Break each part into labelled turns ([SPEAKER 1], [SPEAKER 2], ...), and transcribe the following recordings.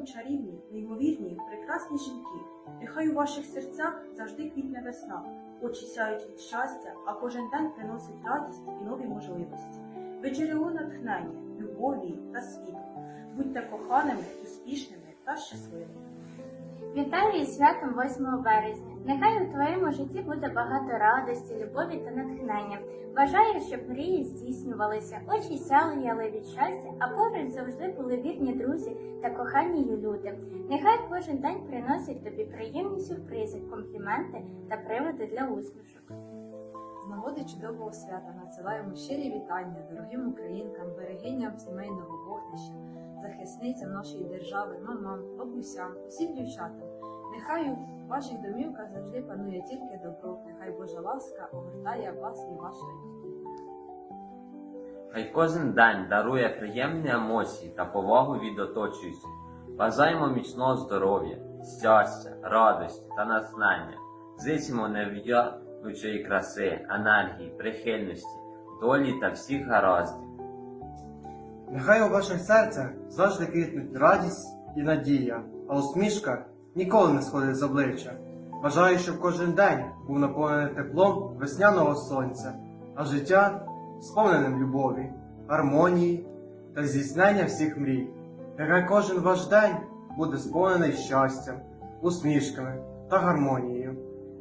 [SPEAKER 1] святом чарівні, неймовірні, прекрасні жінки. Нехай у ваших серцях завжди квітне весна, очі сяють від щастя, а кожен день приносить радість і нові можливості. Ви джерело натхнення, любові та світу. Будьте коханими, успішними та щасливими.
[SPEAKER 2] Вітаю із святом 8 березня. Нехай у твоєму житті буде багато радості, любові та натхнення. Бажаю, щоб мрії здійснювалися, очі сяяли від щастя, а поруч завжди були вірні друзі та кохані люди. Нехай кожен день приносить тобі приємні сюрпризи, компліменти та приводи для усмішок.
[SPEAKER 3] З нагоди чудового свята надсилаємо щирі вітання дорогим українкам, берегиням сімейного вогнища, захисницям нашої держави, мамам, бабусям, усім дівчатам. Нехай у ваших домівках завжди панує тільки добро, нехай Божа ласка огортає вас і ваше життя.
[SPEAKER 4] Хай кожен день дарує приємні емоції та повагу від оточуючих. Бажаємо міцного здоров'я, щастя, радості та натхнення. Зичимо нев'янучої краси, енергії, прихильності, долі та всіх гараздів.
[SPEAKER 5] Нехай у ваших серцях завжди квітнуть радість і надія, а усмішка ніколи не сходить з обличчя. Бажаю, щоб кожен день був наповнений теплом весняного сонця, а життя сповненим любові, гармонії та здійснення всіх мрій. Нехай кожен ваш день буде сповнений щастям, усмішками та гармонією.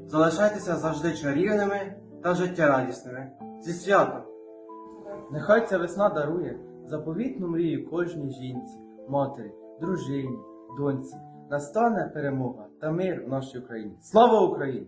[SPEAKER 5] Залишайтеся завжди чарівними та життєрадісними. Зі святом!
[SPEAKER 6] Нехай ця весна дарує заповітну мрію кожній жінці, матері, дружині, доньці. Настане перемога та мир в нашій Україні. Слава Україні!